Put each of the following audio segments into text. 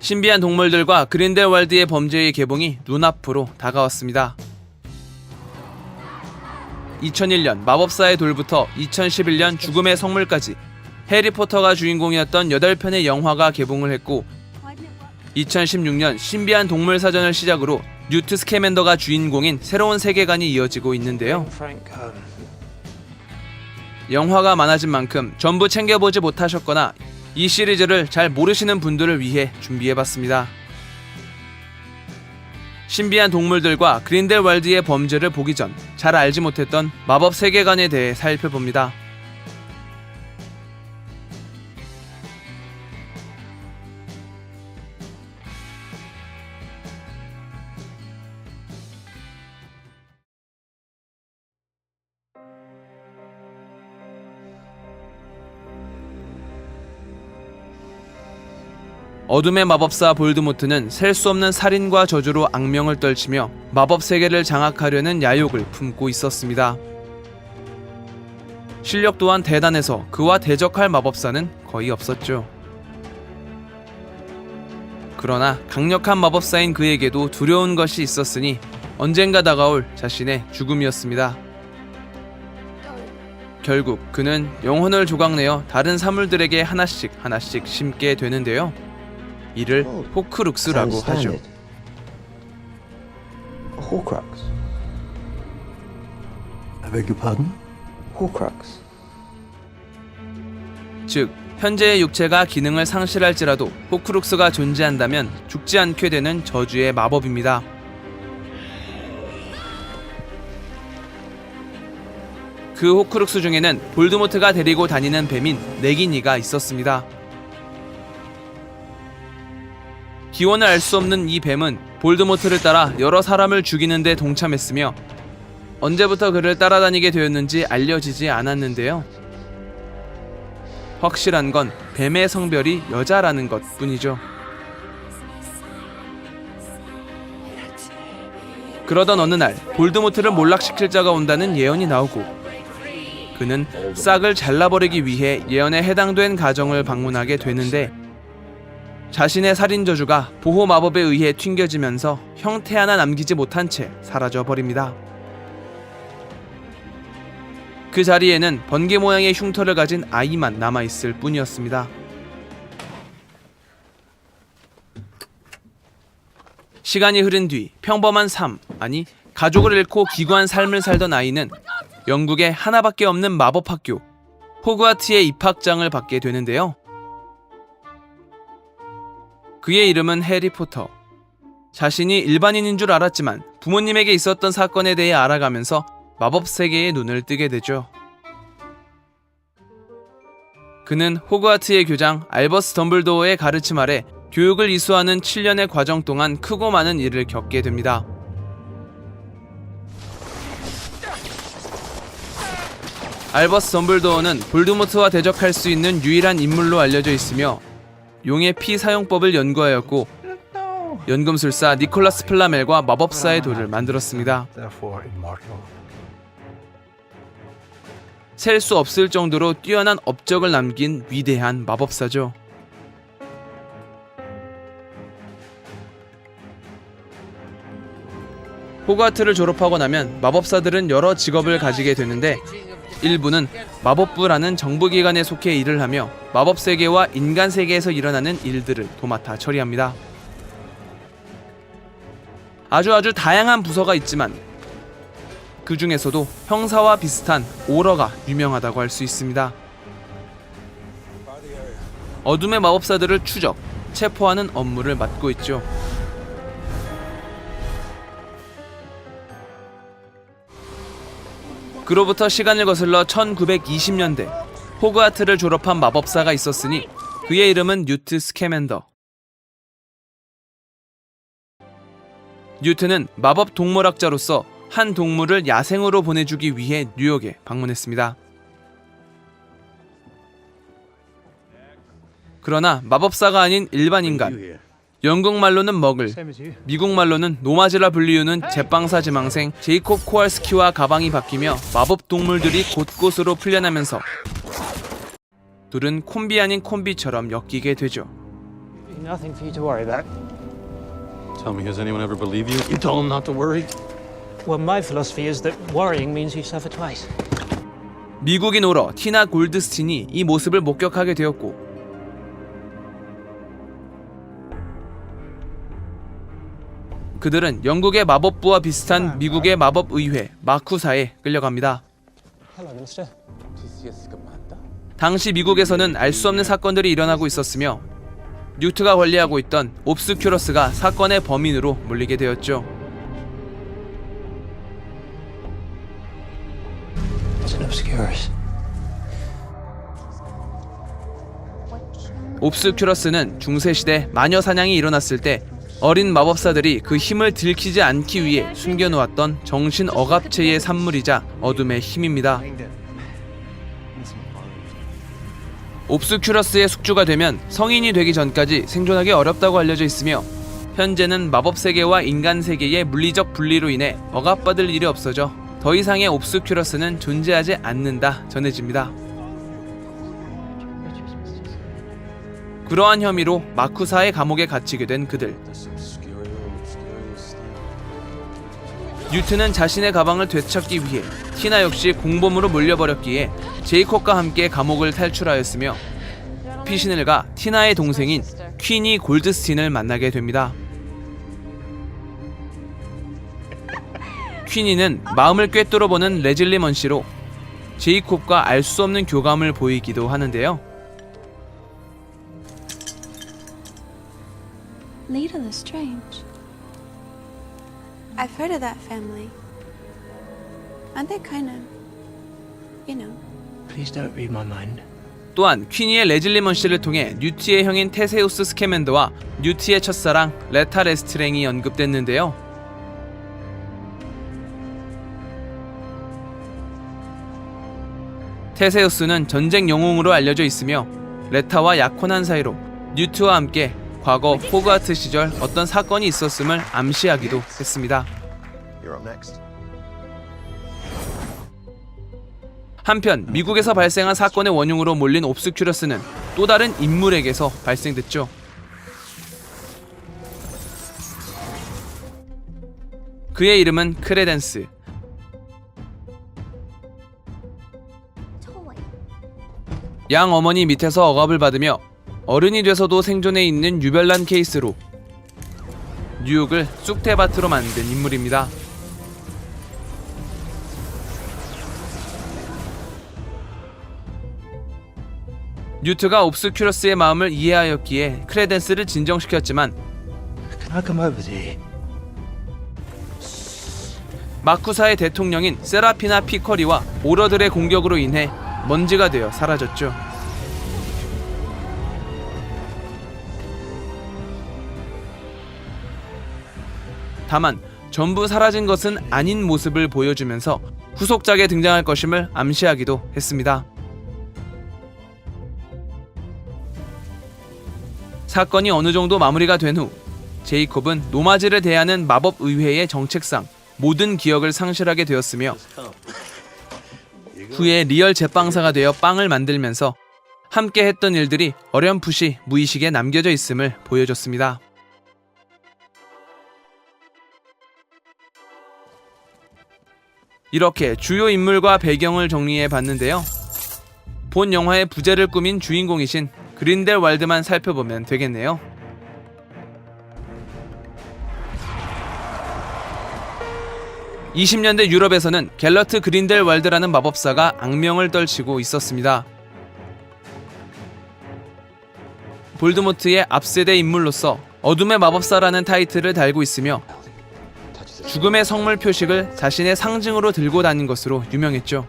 신비한 동물들과 그린델왈드의 범죄의 개봉이 눈앞으로 다가왔습니다. 2001년 마법사의 돌부터 2011년 죽음의 성물까지 해리포터가 주인공이었던 8편의 영화가 개봉을 했고 2016년 신비한 동물 사전을 시작으로 뉴트 스캐맨더가 주인공인 새로운 세계관이 이어지고 있는데요. 영화가 많아진 만큼 전부 챙겨보지 못하셨거나 이 시리즈를 잘 모르시는 분들을 위해 준비해봤습니다. 신비한 동물들과 그린델왈드의 범죄를 보기 전 잘 알지 못했던 마법 세계관에 대해 살펴봅니다. 어둠의 마법사 볼드모트는 셀 수 없는 살인과 저주로 악명을 떨치며 마법 세계를 장악하려는 야욕을 품고 있었습니다. 실력 또한 대단해서 그와 대적할 마법사는 거의 없었죠. 그러나 강력한 마법사인 그에게도 두려운 것이 있었으니 언젠가 다가올 자신의 죽음이었습니다. 결국 그는 영혼을 조각내어 다른 사물들에게 하나씩 하나씩 심게 되는데요. 이를 호크룩스라고 하죠. Horcrux. I beg your pardon? Horcrux. 즉 현재의 육체가 기능을 상실할지라도 호크룩스가 존재한다면 죽지 않게 되는 저주의 마법입니다. 그 호크룩스 중에는 볼드모트가 데리고 다니는 뱀인 네기니가 있었습니다. 기원을 알 수 없는 이 뱀은 볼드모트를 따라 여러 사람을 죽이는 데 동참했으며 언제부터 그를 따라다니게 되었는지 알려지지 않았는데요. 확실한 건 뱀의 성별이 여자라는 것 뿐이죠. 그러던 어느 날 볼드모트를 몰락시킬 자가 온다는 예언이 나오고 그는 싹을 잘라버리기 위해 예언에 해당된 가정을 방문하게 되는데 자신의 살인 저주가 보호 마법에 의해 튕겨지면서 형태 하나 남기지 못한 채 사라져 버립니다. 그 자리에는 번개 모양의 흉터를 가진 아이만 남아 있을 뿐이었습니다. 시간이 흐른 뒤 평범한 삶, 아니 가족을 잃고 기구한 삶을 살던 아이는 영국에 하나밖에 없는 마법 학교 호그와트의 입학장을 받게 되는데요. 그의 이름은 해리포터. 자신이 일반인인 줄 알았지만 부모님에게 있었던 사건에 대해 알아가면서 마법 세계에 눈을 뜨게 되죠. 그는 호그와트의 교장 알버스 덤블도어의 가르침 아래 교육을 이수하는 7년의 과정 동안 크고 많은 일을 겪게 됩니다. 알버스 덤블도어는 볼드모트와 대적할 수 있는 유일한 인물로 알려져 있으며 용의 피 사용법을 연구하였고 연금술사 니콜라스 플라멜과 마법사의 돌을 만들었습니다. 셀 수 없을 정도로 뛰어난 업적을 남긴 위대한 마법사죠. 호가트를 졸업하고 나면 마법사들은 여러 직업을 가지게 되는데 일부는 마법부라는 정부기관에 속해 일을 하며 마법 세계와 인간 세계에서 일어나는 일들을 도맡아 처리합니다. 아주 아주 다양한 부서가 있지만 그 중에서도 형사와 비슷한 오러가 유명하다고 할 수 있습니다. 어둠의 마법사들을 추적, 체포하는 업무를 맡고 있죠. 그로부터 시간을 거슬러 1920년대 호그와트를 졸업한 마법사가 있었으니 그의 이름은 뉴트 스캐맨더. 뉴트는 마법 동물학자로서 한 동물을 야생으로 보내주기 위해 뉴욕에 방문했습니다. 그러나 마법사가 아닌 일반 인간. 영국 말로는 먹을. 미국 말로는 노마즈라 불리우는 제빵사 지망생 제이콥 코알스키와 가방이 바뀌며 마법 동물들이 곳곳으로 풀려나면서 둘은 콤비 아닌 콤비처럼 엮이게 되죠. Nothing for you to worry about. Tell me, has anyone ever believed you? You told them not to worry? Well, my philosophy is that worrying means you suffer twice. 미국인으로 티나 골드스틴이 이 모습을 목격하게 되었고 그들은 영국의 마법부와 비슷한 미국의 마법의회 마쿠사에 끌려갑니다. 당시 미국에서는 알 수 없는 사건들이 일어나고 있었으며 뉴트가 관리하고 있던 옵스큐러스가 사건의 범인으로 몰리게 되었죠. 옵스큐러스는 중세시대 마녀 사냥이 일어났을 때 어린 마법사들이 그 힘을 들키지 않기 위해 숨겨놓았던 정신 억압체의 산물이자 어둠의 힘입니다. 옵스큐러스의 숙주가 되면 성인이 되기 전까지 생존하기 어렵다고 알려져 있으며 현재는 마법 세계와 인간 세계의 물리적 분리로 인해 억압받을 일이 없어져 더 이상의 옵스큐러스는 존재하지 않는다 전해집니다. 그러한 혐의로 마쿠사의 감옥에 갇히게 된 그들. 뉴트는 자신의 가방을 되찾기 위해 티나 역시 공범으로 몰려버렸기에 제이콥과 함께 감옥을 탈출하였으며 피신을가 티나의 동생인 퀸이 골드스틴을 만나게 됩니다. 퀸이는 마음을 꿰뚫어 보는 레즐리 먼씨로 제이콥과 알 수 없는 교감을 보이기도 하는데요. Leader Lestrange. I've heard of that family. Aren't they kind of, you know, Please don't read my mind. 또한 퀸이의 레즐리먼 씨를 통해 뉴티의 형인 테세우스 스케맨더와 뉴티의 첫사랑 레타 레스트랭이 언급됐는데요. 테세우스는 전쟁 영웅으로 알려져 있으며 레타와 약혼한 사이로 뉴트와 함께 과거 호그와트 시절 어떤 사건이 있었음을 암시하기도 했습니다. 한편 미국에서 발생한 사건의 원흉으로 몰린 옵스큐러스는 또 다른 인물에게서 발생됐죠. 그의 이름은 크레덴스. 양 어머니 밑에서 억압을 받으며 어른이 돼서도 생존해 있는 유별난 케이스로 뉴욕을 쑥대밭으로 만든 인물입니다. 뉴트가 옵스큐러스의 마음을 이해하였기에 크레덴스를 진정시켰지만? 마쿠사의 대통령인 세라피나 피커리와 오러들의 공격으로 인해 먼지가 되어 사라졌죠. 다만 전부 사라진 것은 아닌 모습을 보여주면서 후속작에 등장할 것임을 암시하기도 했습니다. 사건이 어느 정도 마무리가 된 후 제이콥은 노마즈를 대하는 마법 의회의 정책상 모든 기억을 상실하게 되었으며 후에 리얼 제빵사가 되어 빵을 만들면서 함께 했던 일들이 어렴풋이 무의식에 남겨져 있음을 보여줬습니다. 이렇게 주요 인물과 배경을 정리해 봤는데요. 본 영화의 부제를 꾸민 주인공이신 그린델 왈드만 살펴보면 되겠네요. (20년대) 유럽에서는 갤러트 그린델 왈드라는 마법사가 악명을 떨치고 있었습니다. 볼드모트의 앞세대 인물로서 어둠의 마법사라는 타이틀을 달고 있으며 죽음의 성물 표식을 자신의 상징으로 들고 다닌 것으로 유명했죠.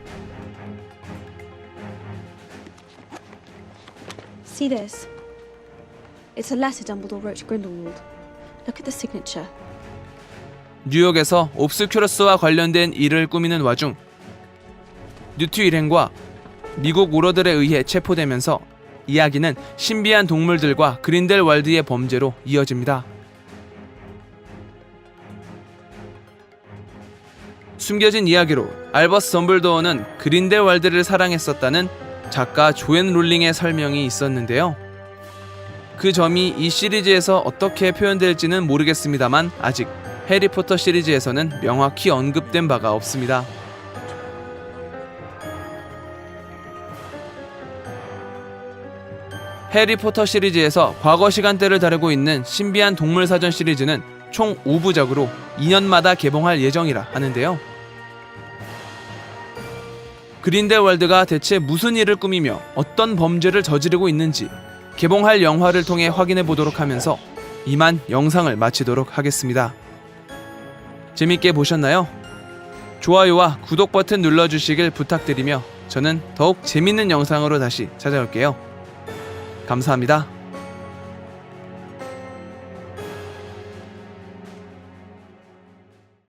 see this? It's a letter Dumbledore wrote to Grindelwald. Look at the signature. 뉴욕에서 옵스큐러스와 관련된 일을 꾸미는 와중 뉴트 일행과 미국 오러들에 의해 체포되면서 이야기는 신비한 동물들과 그린델왈드의 범죄로 이어집니다. 숨겨진 이야기로 알버스 덤블도어는 그린델왈드를 사랑했었다는 작가 조앤 롤링의 설명이 있었는데요. 그 점이 이 시리즈에서 어떻게 표현될지는 모르겠습니다만 아직 해리포터 시리즈에서는 명확히 언급된 바가 없습니다. 해리포터 시리즈에서 과거 시간대를 다루고 있는 신비한 동물 사전 시리즈는 총 5부작으로 2년마다 개봉할 예정이라 하는데요. 그린델월드가 대체 무슨 일을 꾸미며 어떤 범죄를 저지르고 있는지 개봉할 영화를 통해 확인해 보도록 하면서 이만 영상을 마치도록 하겠습니다. 재밌게 보셨나요? 좋아요와 구독 버튼 눌러주시길 부탁드리며 저는 더욱 재밌는 영상으로 다시 찾아올게요. 감사합니다.